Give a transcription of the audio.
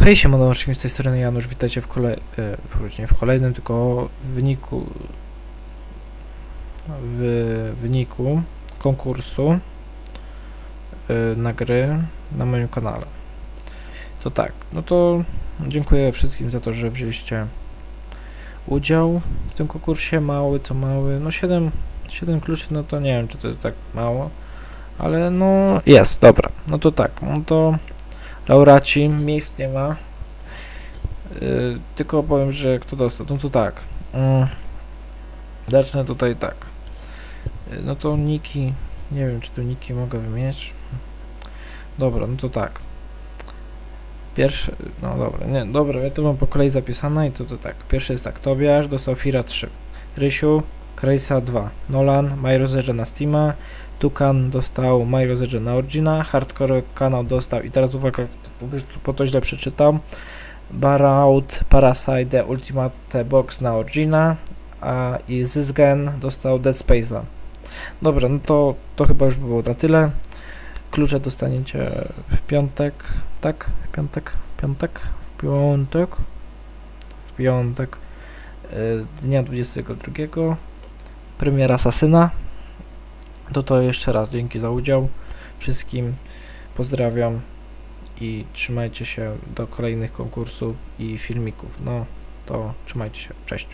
Hej, siemano, z tej strony Janusz, witajcie w kolej... e, w, kolejnym, tylko w wyniku... w wyniku konkursu e, na gry na moim kanale. To tak, no to dziękuję wszystkim za to, że wzięliście udział w tym konkursie, mały to mały, no 7, 7 kluczy, no to nie wiem, czy to jest tak mało, ale no jest, dobra, no to tak, no to laureaci, miejsc nie ma, Yy, tylko powiem, że kto dostał. No to tak. Mm. Zacznę tutaj tak. Yy, no to niki. Nie wiem, czy tu niki mogę wymienić. Dobra, no to tak. Pierwszy. No dobra, nie, dobra, ja to mam po kolei zapisane i to, to tak. Pierwszy jest tak. Tobiasz dostał Fira 3. Rysiu, Krejsa 2. Nolan, Majrozerze na Steama. Tukan dostał Majrozerze na Origina. Hardcore kanał dostał. I teraz uwaga, po to źle przeczytam. Barout, Parasite, Ultimate Box na Origina, a i Zysgen dostał Dead Space'a. Dobra, no to, to chyba już było na tyle. Klucze dostaniecie w piątek, tak? W piątek? W piątek? W piątek? W piątek y, dnia 22. Premiera Asasyna. To to jeszcze raz dzięki za udział. Wszystkim pozdrawiam i trzymajcie się do kolejnych konkursów i filmików. No to trzymajcie się. Cześć.